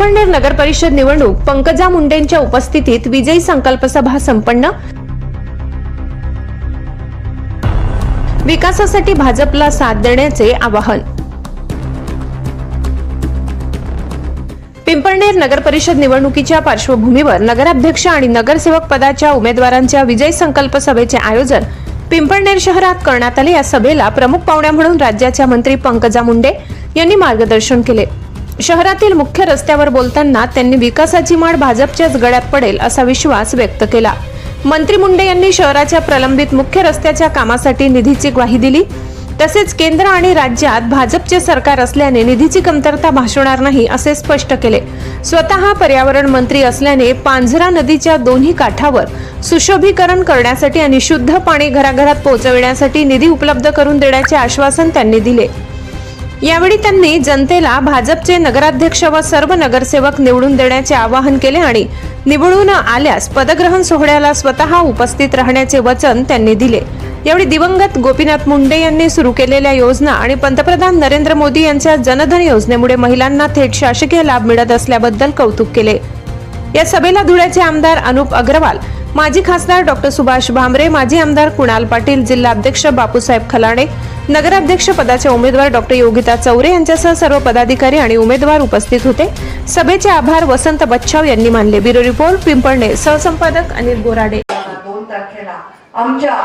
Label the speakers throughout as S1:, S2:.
S1: पिंपळनेर नगर परिषद निवडणूक पंकजा मुंडेंच्या उपस्थितीत विजयी संकल्प सभा संपन्न. विकासासाठी भाजपला साथ देण्याचे आवाहन. पिंपळनेर नगर परिषद निवडणुकीच्या पार्श्वभूमीवर नगराध्यक्ष आणि नगरसेवक पदाच्या उमेदवारांच्या विजय संकल्प सभेचे आयोजन पिंपळनेर शहरात करण्यात आले. या सभेला प्रमुख पाहुण्या म्हणून राज्याच्या मंत्री पंकजा मुंडे यांनी मार्गदर्शन केले. शहरातील मुख्य रस्त्यावर बोलताना त्यांनी विकासाची माळ भाजपच्याच गळ्यात पडेल असा विश्वास व्यक्त केला. मंत्री मुंडे यांनी शहराच्या प्रलंबित मुख्य रस्त्याच्या कामासाठी निधीची ग्वाही दिली. तसेच केंद्र आणि राज्यात भाजपचे सरकार असल्याने निधीची कमतरता भासणार नाही असे स्पष्ट केले. स्वतः पर्यावरण मंत्री असल्याने पांझरा नदीच्या दोन्ही काठावर सुशोभीकरण करण्यासाठी आणि शुद्ध पाणी घराघरात पोहोचविण्यासाठी निधी उपलब्ध करून देण्याचे आश्वासन त्यांनी दिले. यावेळी त्यांनी जनतेला भाजपचे नगराध्यक्ष व सर्व नगरसेवक निवडून देण्याचे आवाहन केले आणि निवडून आल्यास पदग्रहण सोहळ्याला स्वतः उपस्थित राहण्याचे वचन त्यांनी दिले. यावेळी दिवंगत गोपीनाथ मुंडे यांनी सुरू केलेल्या योजना आणि पंतप्रधान नरेंद्र मोदी यांच्या जनधन योजनेमुळे महिलांना थेट शासकीय लाभ मिळत असल्याबद्दल कौतुक केले. या सभेला धुळ्याचे आमदार अनुप अग्रवाल माजी खासदार डॉक्टर सुभाष भामरे माजी आमदार कुणाल पाटील जिल्हाध्यक्ष बापूसाहेब खलाणे नगराध्यक्ष पदाचे उमेदवार डॉक्टर योगिता चौरे यांच्यासह सर्व पदाधिकारी आणि उमेदवार उपस्थित होते. सभेचे आभार वसंत बच्छाव यांनी मानले. ब्युरो रिपोर्ट पिंपळणे सहसंपादक अनिल बोराडे
S2: दोन तारखेला आमच्या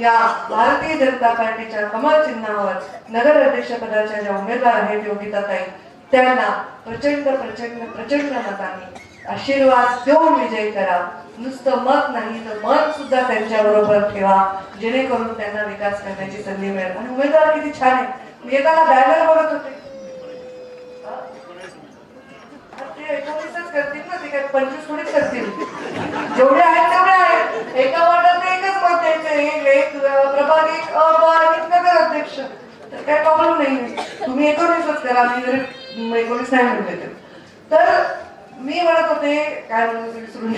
S2: या भारतीय जनता पार्टीच्या कमळ चिन्हावर नगर अध्यक्ष पदाच्या ज्या उमेदवार आहेत योगिताताई त्यांना प्रचंड प्रचंड प्रचंड मतांनी आशीर्वाद देऊन विजय करा. नुसतं मत नाही तर मन सुद्धा त्यांच्या बरोबर ठेवा. जेणेकरून त्यांना विकास करण्याची संधी मिळेल. आणि उमेदवार किती छान आहे मी एकाला बॅनर बघत होते. ते एकोणीसच करतील ना ते काय पंचवीस थोडीच करतील. जेवढे आहेत तेवढे आहेत. एका वार्डात एकच मत द्यायचं एक एक प्रभाग एक अ, एक नगर अध्यक्ष. तर काय प्रॉब्लेम नाही तुम्ही एकोणीसच करा मी एकोणीस नाही म्हणून तर मी म्हणत होते काय म्हणत होते विसरून